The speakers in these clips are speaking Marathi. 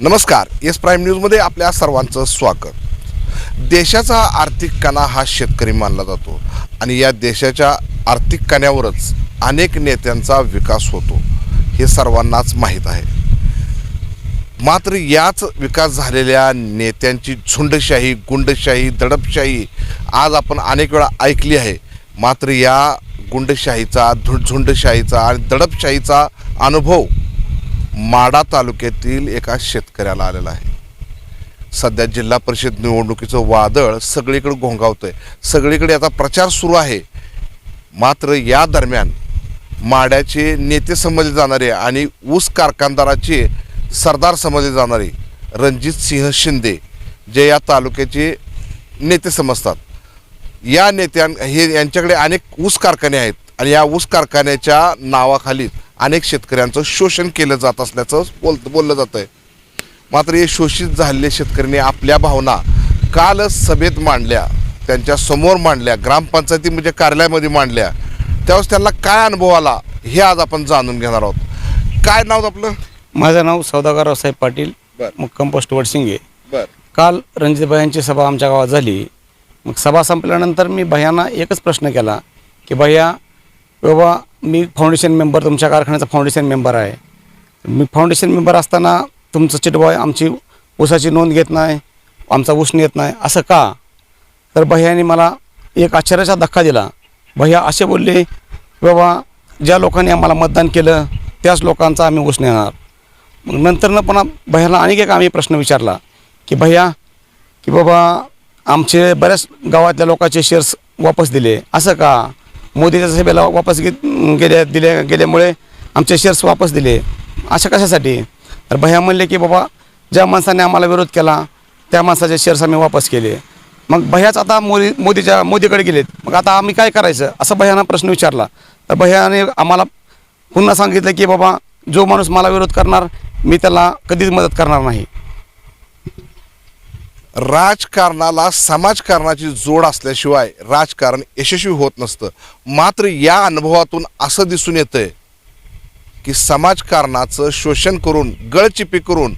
नमस्कार येस प्राईम न्यूजमध्ये आपल्या सर्वांचं स्वागत. देशाचा आर्थिक कणा हा शेतकरी मानला जातो आणि या देशाच्या आर्थिक कण्यावरच अनेक नेत्यांचा विकास होतो हे सर्वांनाच माहीत आहे. मात्र याच विकास झालेल्या नेत्यांची झुंडशाही गुंडशाही दडपशाही आज आपण अनेक वेळा ऐकली आहे. मात्र या गुंडशाहीचा झुंडशाहीचा आणि दडपशाहीचा अनुभव माडा तालुक्यातील एका शेतकऱ्याला आलेला आहे. सध्या जिल्हा परिषद निवडणुकीचं वादळ सगळीकडे घोंगावतंय सगळीकडे आता प्रचार सुरू आहे. मात्र या दरम्यान माड्याचे नेते समजले जाणारे आणि ऊस कारखानदाराचे सरदार समजले जाणारे रणजित सिंह शिंदे जे या तालुक्याचे नेते समजतात. या नेत्यां हे यांच्याकडे अनेक ऊस कारखाने आहेत आणि या ऊस कारखान्याच्या नावाखाली अनेक शेतकऱ्यांचं शोषण केलं जात असल्याचं बोल बोललं जातं आहे मात्र हे शोषित झालेले शेतकऱ्यांनी आपल्या भावना काल सभेत मांडल्या त्यांच्यासमोर मांडल्या ग्रामपंचायती म्हणजे कार्यालयामध्ये मांडल्या. त्यावेळेस त्यांना काय अनुभव आला हे आज आपण जाणून घेणार आहोत. काय नाव आपलं? माझं नाव सौदागर साहेब पाटील बर. मुक्काम पोस्ट वडसिंगे बर. काल रणजित भयांची सभा आमच्या गावात झाली. मग सभा संपल्यानंतर मी भैयांना एकच प्रश्न केला की भैया बाबा मी फाउंडेशन मेंबर तुमच्या कारखान्याचा फाउंडेशन मेंबर आहे. मी फाउंडेशन मेंबर असताना तुमचं चिटबॉय आमची ऊसाची नोंद घेत नाही आमचा ऊस नेत नाही असं का? तर भैयाने मला एक आश्चर्याचा धक्का दिला. भैया असे बोलले बाबा ज्या लोकांनी आम्हाला मतदान केलं त्याच लोकांचा आम्ही ऊस नेणार. मग नंतरनं पण भैयाला आणखी एक आम्ही प्रश्न विचारला की भैया की बाबा आमचे बऱ्याच गावातल्या लोकांचे शेअर्स वापस दिले असं का? मोदीच्या सभेला वापस घेत गेल्या दिल्या गेल्यामुळे आमचे शेअर्स वापस दिले. अशा कशासाठी? तर भैया म्हणले की बाबा ज्या माणसाने आम्हाला विरोध केला त्या माणसाचे शेअर्स आम्ही वापस केले. मग भैयाच आता मोदी मोदीच्या मोदीकडे गेलेत. मग आता आम्ही काय करायचं? असं भैयानं प्रश्न विचारला. तर भैयाने आम्हाला पुन्हा सांगितलं की बाबा जो माणूस मला विरोध करणार मी त्याला कधीच मदत करणार नाही. राजकारणाला समाजकारणाची जोड असल्याशिवाय राजकारण यशस्वी होत नसतं. मात्र या अनुभवातून असं दिसून येतंय की समाजकारणाचं शोषण करून गळचिपी करून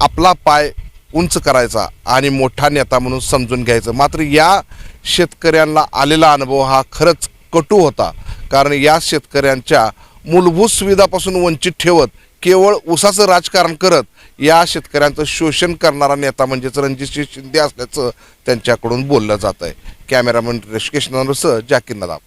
आपला पाय उंच करायचा आणि मोठा नेता म्हणून समजून घ्यायचं. मात्र या शेतकऱ्यांना आलेला अनुभव हा खरंच कटू होता. कारण या शेतकऱ्यांच्या मूलभूत सुविधापासून वंचित ठेवत केवळ उसाचं राजकारण करत या शेतकऱ्यांचं शोषण करणारा नेता म्हणजेच रणजितसिंह शिंदे असल्याचं त्यांच्याकडून बोललं जात आहे कॅमेरामन ऋषिकेश नरसह जाकीर नदाब.